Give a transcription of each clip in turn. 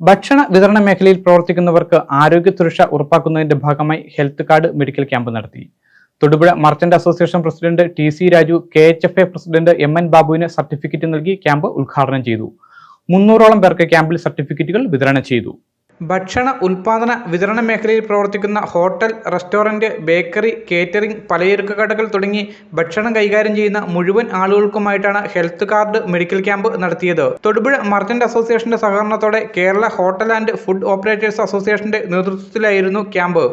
ഭക്ഷണ വിതരണ മേഖലയിൽ പ്രവർത്തിക്കുന്നവർക്ക് ആരോഗ്യ സുരക്ഷ ഉറപ്പാക്കുന്നതിന്റെ ഭാഗമായി ഹെൽത്ത് കാർഡ് മെഡിക്കൽ ക്യാമ്പ് നടത്തി. Thodupuzha merchant association president T C Raju K H F A president M N ബാബുവിന് സർട്ടിഫിക്കറ്റ് നൽകി ക്യാമ്പ് ഉദ്ഘാടനം ചെയ്തു. മുന്നൂറോളം പേർക്ക് ക്യാമ്പിൽ സർട്ടിഫിക്കറ്റുകൾ വിതരണം ചെയ്തു. ഭക്ഷണ ഉൽപാദന വിതരണ മേഖലയിൽ പ്രവർത്തിക്കുന്ന ഹോട്ടൽ റെസ്റ്റോറന്റ് ബേക്കറി കേറ്ററിംഗ് പലചരക്ക് കടകൾ തുടങ്ങി ഭക്ഷണം കൈകാര്യം ചെയ്യുന്ന മുഴുവൻ ആളുകൾക്കുമായിട്ടാണ് ഹെൽത്ത് കാർഡ് മെഡിക്കൽ ക്യാമ്പ് നടത്തിയത്. തൊടുപുഴ മർച്ചന്റ് അസോസിയേഷന്റെ സഹകരണത്തോടെ Kerala hotel and food operators അസോസിയേഷന്റെ നേതൃത്വത്തിലായിരുന്നു ക്യാമ്പ്.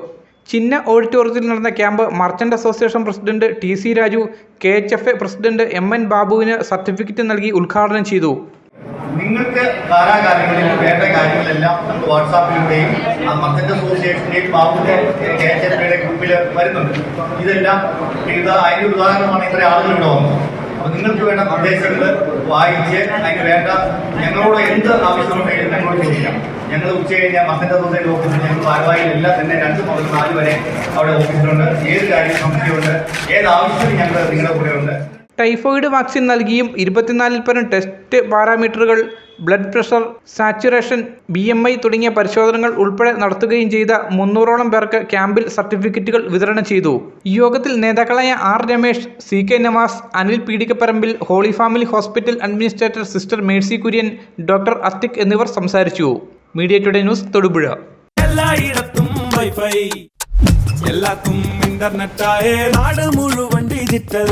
ചിന്ന ഓഡിറ്റോറിയത്തിൽ നടന്ന camp merchant association president T C Raju K H F A president M N ബാബുവിന് സർട്ടിഫിക്കറ്റ് നൽകി ഉദ്ഘാടനം ചെയ്തു. നിങ്ങൾക്ക് കാലാകാലങ്ങളിൽ വേണ്ട കാര്യങ്ങളെല്ലാം നമുക്ക് വാട്സാപ്പിലൂടെയും ആ അസോസിയേഷന്റെയും ബാബുവിന്റെ കെ എച്ച് എഫ് ഗ്രൂപ്പിൽ വരുന്നുണ്ട്. ഇതെല്ലാം ഇത് അതിന്റെ ഉദാഹരണമാണ് ഇത്ര ആളുകൾ വന്നത്. അപ്പം നിങ്ങൾക്ക് വേണ്ട നിർദ്ദേശങ്ങൾ വായിച്ച് അതിന് വേണ്ട ഞങ്ങളോട് എന്ത് ആവശ്യമുണ്ടെങ്കിലും ഞങ്ങളോട് ചോദിക്കാം. ഞങ്ങൾ ഉച്ച കഴിഞ്ഞാൽ മർച്ചന്റ് അസോസിയേഷൻ ഓഫീസിൽ ഞങ്ങൾ എല്ലാം തന്നെ രണ്ട് മുതൽ നാല് വരെ അവിടെ ഓഫീസിലുണ്ട് ഏത് കാര്യം സംശയമുണ്ട് ഏത് ആവശ്യത്തിനും ഞങ്ങൾ നിങ്ങളുടെ കൂടെ ഉണ്ട് ടൈഫോയിഡ് വാക്സിൻ നൽകിയും ഇരുപത്തിനാലിൽ പരം ടെസ്റ്റ് പാരാമീറ്ററുകൾ blood pressure saturation B M I തുടങ്ങിയ പരിശോധനകൾ ഉൾപ്പെടെ നടത്തുകയും ചെയ്ത മുന്നൂറോളം പേർക്ക് ക്യാമ്പിൽ സർട്ടിഫിക്കറ്റുകൾ വിതരണം ചെയ്തു. യോഗത്തിൽ നേതാക്കളായ R Ramesh C K Navas Anil Peedikaparambil holy family hospital administrator sister Mercy Kurian doctor Atheeq എന്നിവർ സംസാരിച്ചു. Media today news Thodupuzha. എല്ലായിടത്തും എല്ലാത്തും ഇന്റർനെറ്റായേ നാട് മുഴുവൻ ഡിജിറ്റൽ.